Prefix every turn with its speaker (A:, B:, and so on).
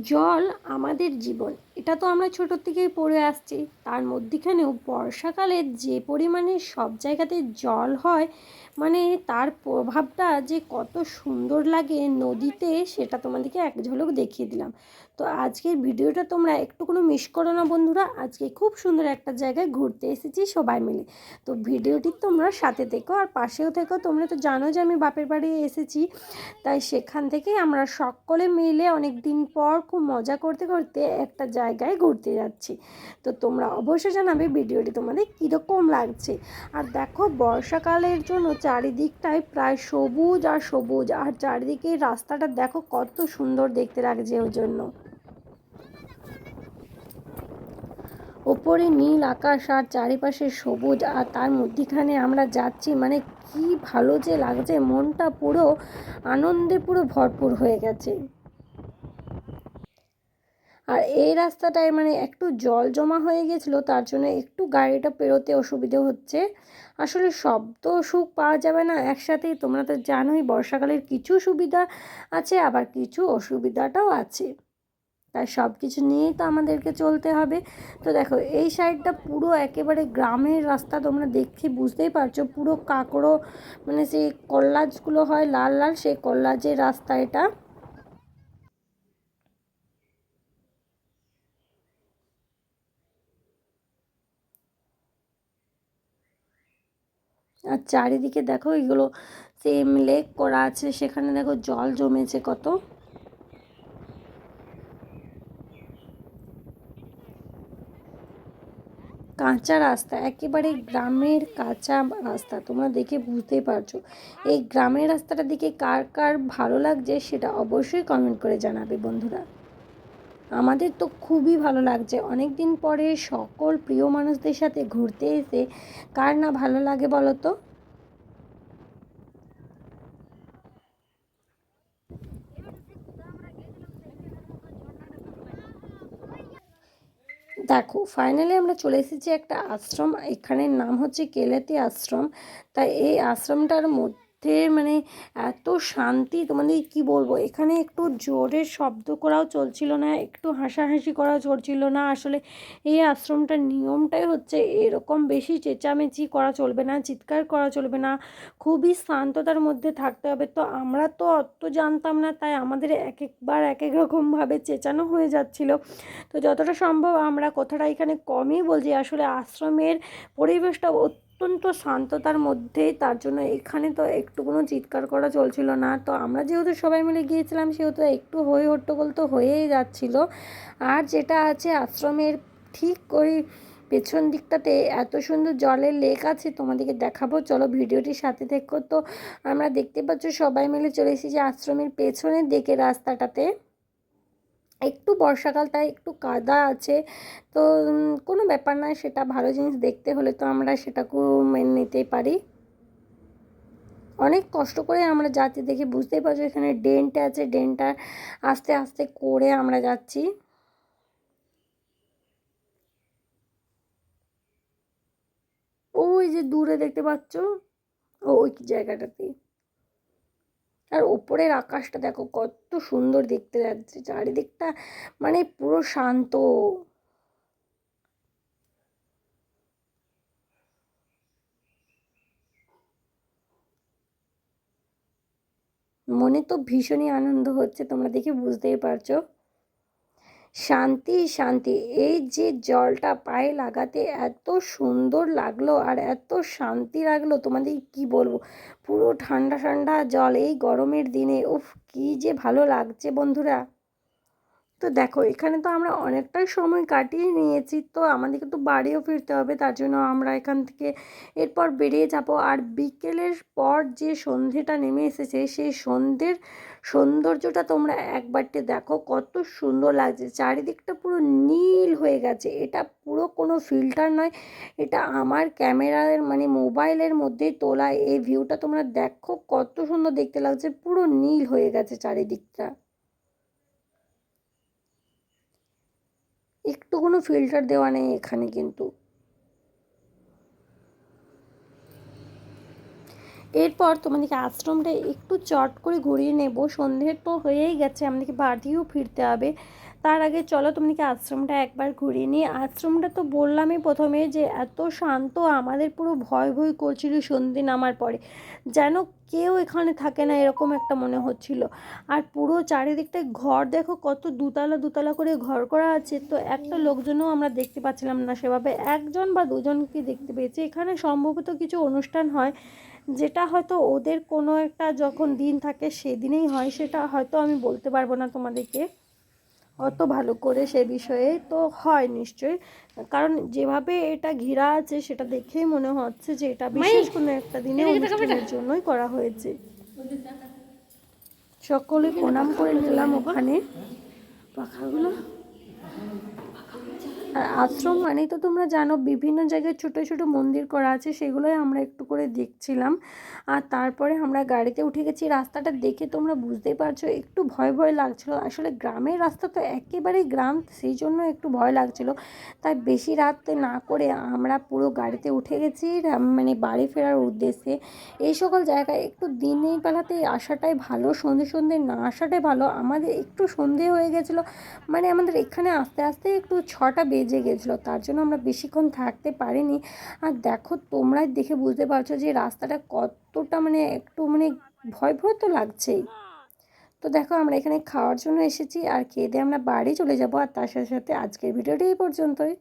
A: জল আমাদের জীবন। এটা তো আমরা ছোটোর থেকেই পড়ে আসছি। তার মধ্যেখানেও বর্ষাকালে যে পরিমাণে সব জায়গাতে জল হয় মানে তার প্রভাবটা যে কত সুন্দর লাগে নদীতে, সেটা তোমাদেরকে এক ঝলক দেখিয়ে দিলাম। তো আজকের ভিডিওটা তোমরা একটু কোনো মিস করো না বন্ধুরা। আজকে খুব সুন্দর একটা জায়গায় ঘুরতে এসেছি সবাই মিলে। তো ভিডিওটি তোমরা সাথে থেকো আর পাশেও থেকো। তোমরা তো জানো যে আমি বাপের বাড়ি এসেছি। তাই সেখান থেকেই আমরা সকলে মিলে অনেক দিন পর খুব মজা করতে করতে একটা জায়গায় ঘুরতে যাচ্ছি। তো তোমরা অবশ্যই জানাবে ভিডিওটি তোমাদের কীরকম লাগছে। আর দেখো, বর্ষাকালের জন্য চারিদিকটায় প্রায় সবুজ আর সবুজ। আর চারিদিকে রাস্তাটা দেখো, কত সুন্দর দেখতে লাগছে ওর জন্য। ওপরে নীল আকাশ আর চারিপাশে সবুজ। আর তার মধ্যিখানে আমরা যাচ্ছি মানে কি ভালো যে লাগছে। মনটা পুরো আনন্দে পুরো ভরপুর হয়ে গেছে। আর এই রাস্তাটায় মানে একটু জল জমা হয়ে গেছিল, তার জন্য একটু গাড়িটা পেরোতে অসুবিধে হচ্ছে। আসলে সব তো সুখ পাওয়া যাবে না একসাথেই তোমরা তো জানোই বর্ষাকালের কিছু সুবিধা আছে, আবার কিছু অসুবিধাটাও আছে। তাই সব কিছু নিয়েই তো আমাদেরকে চলতে হবে। তো দেখো, এই সাইডটা পুরো একেবারে গ্রামের রাস্তা তোমরা দেখে বুঝতেই পারছ, পুরো কাঁকড়ো মানে সেই কল্লাজগুলো হয় লাল লাল, সেই কল্লাজের রাস্তা এটা আর চারিদিকে দেখো এগুলো সেম লেক করা আছে, সেখানে দেখো জল জমেছে কত। কাঁচা রাস্তা, একেবারে গ্রামের কাঁচা রাস্তা, তোমরা দেখে বুঝতেই পারছ। এই গ্রামের রাস্তাটা দেখে কার কার ভালো লাগছে সেটা অবশ্যই কমেন্ট করে জানাবে বন্ধুরা। আমাদের তো খুবই ভালো লাগছে। অনেক দিন পরে সকল প্রিয় মানুষদের সাথে ঘুরতে এসে কার না ভালো লাগে বলো তো? দেখো ফাইনালি আমরা চলে এসেছি একটা আশ্রম। এখানের নাম হচ্ছে কেলাতি আশ্রম। তাই এই আশ্রমটার মধ্যে মানে এত শান্তি, তোমাদের কি বলব? এখানে একটু জোরে শব্দ করাও চলছিল না, একটু হাসাহাসি করাও চলছিল না। আসলে এই আশ্রমটার নিয়মটাই হচ্ছে এরকম বেশি চেঁচামেচি করা চলবে না, চিৎকার করা চলবে না, খুবই শান্ততার মধ্যে থাকতে হবে। তো আমরা তো অত জানতাম না, তাই আমাদের এক একবার এক এক রকমভাবে চেঁচানো হয়ে যাচ্ছিল। তো যতটা সম্ভব আমরা কথাটা এখানে কমই বলছি। আসলে আশ্রমের পরিবেশটা অত্যন্ত শান্ততার মধ্যেই তার জন্য এখানে তো একটু কোনো চিৎকার করা চলছিল না। তো আমরা যেহেতু সবাই মিলে গিয়েছিলাম, সেহেতু একটু হই হট্টগোল তো হয়েই যাচ্ছিল। আর যেটা আছে আশ্রমের ঠিক ওই পেছন দিকটাতে এত সুন্দর জলের লেক আছে, তোমাদেরকে দেখাবো। চলো ভিডিওটির সাথে থেকো। তো আমরা দেখতে পাচ্ছ সবাই মিলে চলে এসেছি আশ্রমের পেছনের দিকে রাস্তাটাতে। একটু বর্ষাকাল, তাই একটু কাদা আছে। তো কোনো ব্যাপার নয়, সেটা ভালো জিনিস দেখতে হলে তো আমরা সেটাকেও মেনে নিতেই পারি। অনেক কষ্ট করে আমরা যাচ্ছি দেখে বুঝতেই পারছ, এখানে ডেন্ট আছে ডেন্টটা আস্তে আস্তে করে আমরা যাচ্ছি। ওই যে দূরে দেখতে পাচ্ছ? ওই জায়গাটাতে আর ওপরের আকাশটা দেখো কত সুন্দর দেখতে লাগছে, চারিদিকটা মানে পুরো শান্ত। মনে তো ভীষণই আনন্দ হচ্ছে, তোমরা দেখে বুঝতেই পারছ। শান্তি শান্তি। এই যে জলটা পায়ে লাগাতে এত সুন্দর লাগল আর এত শান্তি লাগল, তোমাদের কি বলব? পুরো ঠান্ডা ঠান্ডা জল এই গরমের দিনে, উফ, কি যে ভালো লাগছে বন্ধুরা। তো দেখো, এখানে তো আমরা অনেকটাই সময় কাটিয়ে নিয়েছি। তো আমাদেরকে তো বাড়িও ফিরতে হবে, তার জন্য আমরা এখান থেকে এরপর বেরিয়ে যাব। আর বিকেলের পর যে সন্ধেটা নেমে এসেছে, সেই সন্ধ্যের সৌন্দর্যটা তোমরা একবারটি দেখো, কত সুন্দর লাগছে। চারিদিকটা পুরো নীল হয়ে গেছে। এটা পুরো কোনো ফিল্টার নয়, এটা আমার ক্যামেরার মানে মোবাইলের মধ্যেই তোলা। এই ভিউটা তোমরা দেখো, কত সুন্দর দেখতে লাগছে, পুরো নীল হয়ে গেছে চারিদিকটা। একটু কোনো ফিল্টার দেওয়া নেই এখানে কিন্তু। এর এরপর তোমাদেরকে আশ্রমটা একটু চট করে ঘুরিয়ে নেব। সন্ধে তো হয়েই গেছে, আমাদেরকে বাড়িও ফিরতে হবে। তার আগে চলো তোমাদেরকে আশ্রমটা একবার ঘুরিয়ে নিই। আশ্রমটা তো বললামই প্রথমে যে এত শান্ত, আমাদের পুরো ভয় ভয় করছিল সন্ধে নামার পরে। যেন কেউ এখানে থাকে না এরকম একটা মনে হচ্ছিল। আর পুরো চারিদিকটায় ঘর দেখো কত দুতলা দুতলা করে ঘর করা আছে। তো একটা লোকজনও আমরা দেখতে পাচ্ছিলাম না সেভাবে। একজন বা দুজনকে দেখতে পেয়েছি। এখানে সম্ভবত কিছু অনুষ্ঠান হয়, যেটা হয়তো ওদের কোনো একটা যখন দিন থাকে সেদিনেই হয়, সেটা হয়তো আমি বলতে পারব না তোমাদেরকে। অত ভালো করে সে বিষয়ে তো হয় নিশ্চয়ই। কারণ যেভাবে এটা ঘিরা আছে সেটা দেখেই মনে হচ্ছে যে এটা বিশেষ কোনো একটা দিনে অনুষ্ঠানের জন্যই করা হয়েছে। সকলে প্রণাম করে নিলাম ওখানে। পাখাগুলো? আর আশ্রম মানেই তো তোমরা জানো, বিভিন্ন জায়গায় ছোট ছোট মন্দির করা আছে, সেগুলোই আমরা একটু করে দেখছিলাম। আর তারপরে আমরা গাড়িতে উঠে গেছি, রাস্তাটা দেখে তোমরা বুঝতেই পারছ, একটু ভয় ভয় লাগছিল। আসলে গ্রামের রাস্তা তো একেবারেই গ্রাম, সেই জন্য একটু ভয় লাগছিল। তাই বেশি রাতে না করে আমরা পুরো গাড়িতে উঠে গেছি মানে বাড়ি ফেরার উদ্দেশ্যে। এই সকল জায়গায় একটু দিনের বেলাতে আসাটাই ভালো, সন্ধে সন্ধে না আসাটাই ভালো। আমাদের একটু সন্ধে হয়ে গেছিল মানে আমাদের এখানে আস্তে আস্তে একটু ছটা বেজে গেছিল, তার জন্য আমরা বেশিক্ষণ থাকতে পারিনি। আর দেখো, তোমরাই দেখে বুঝতে পারছ যে রাস্তাটা কতটা মানে একটু মানে ভয় ভয় তো লাগছেই। তো দেখো, আমরা এখানে খাওয়ার জন্য এসেছি, আর খেয়ে দিয়ে আমরা বাড়ি চলে যাব। আর তার সাথে সাথে আজকের ভিডিওটি এই পর্যন্তই।